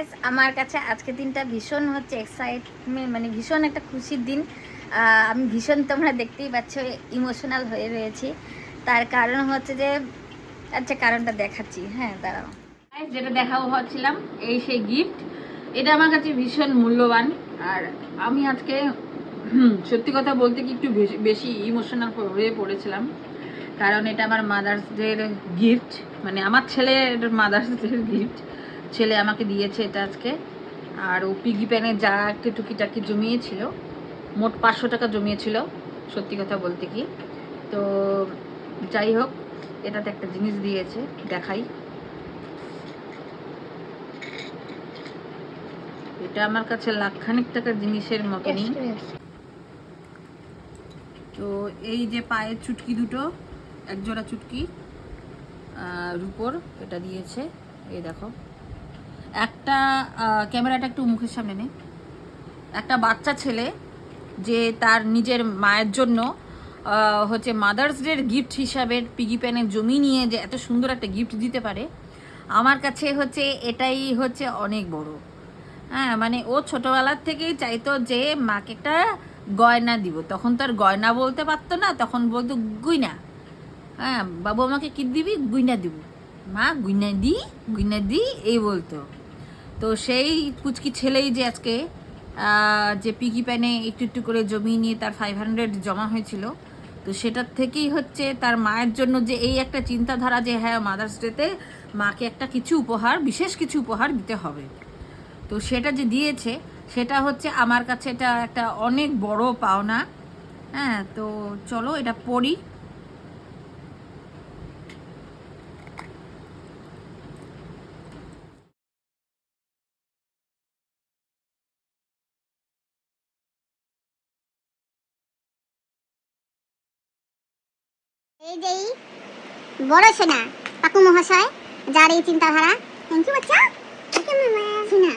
Guys আমার কাছে আজকে দিনটা ভীষণ হচ্ছে এক্সাইটমেন্ট মানে ভীষণ একটা খুশির দিন। আমি ভীষণ তোমরা দেখতেই পাচ্ছ ইমোশনাল হয়ে রয়েছি। তার কারণ হচ্ছে যে আচ্ছা কারণটা দেখাচ্ছি। হ্যাঁ দাঁড়াও। যেটা দেখাবো ভাবছিলাম, এই সেই গিফট এটা আমার কাছে ভীষণ মূল্যবান। আর আমি আজকে সত্যি কথা বলতে কি একটু বেশি ইমোশনাল হয়ে পড়েছিলাম। কারণ এটা আমার মাদার্স ডের গিফট মানে আমার ছেলের মাদার্স ডের গিফট ছেলে আমাকে দিয়েছে এটা আজকে। আর ও পিগি প্যানে যা একটু টুকিটাকি জমিয়েছিল মোট পাঁচশো টাকা জমিয়েছিল সত্যি কথা বলতে কি। তো যাই হোক এটাতে একটা জিনিস দিয়েছে দেখাই। এটা আমার কাছে লাখখানিক টাকার জিনিসের মতনই। তো এই যে পায়ের চুটকি দুটো একজোড়া চুটকি রুপোর এটা দিয়েছে। এই দেখো। একটা ক্যামেরাটা একটু মুখের সামনে নে। একটা বাচ্চা ছেলে যে তার নিজের মায়ের জন্য হচ্ছে মাদার্স ডের গিফট হিসাবে পিগি প্যানের জমি নিয়ে যে এত সুন্দর একটা গিফট দিতে পারে, আমার কাছে হচ্ছে এটাই হচ্ছে অনেক বড়। হ্যাঁ মানে ও ছোটবেলার থেকেই চাইতো যে মাকে একটা গয়না দিব। তখন তো আর গয়না বলতে পারতো না, তখন বলতো, গুইনা। হ্যাঁ বাবু, আমাকে কি দিবি? গুইনা দিব। মা, গুইনা দি গুইনা দি, এই বলতো। তো সেই পুচকি ছেলেই যে আজকে যে পিকি প্যানে একটু একটু করে জমি নিয়ে তার ফাইভ হান্ড্রেড জমা হয়েছিল, তো সেটার থেকেই হচ্ছে তার মায়ের জন্য যে এই একটা চিন্তাধারা যে হ্যাঁ মাদার্স ডেতে মাকে একটা কিছু উপহার, বিশেষ কিছু উপহার দিতে হবে। তো সেটা যে দিয়েছে, সেটা হচ্ছে আমার কাছে এটা একটা অনেক বড় পাওনা। হ্যাঁ তো চলো এটা পড়ি। এই যে এই বড় সেনা পাকু মহাশয় যার এই চিন্তাধারা। থ্যাংক ইউ বাচ্চা? সেনা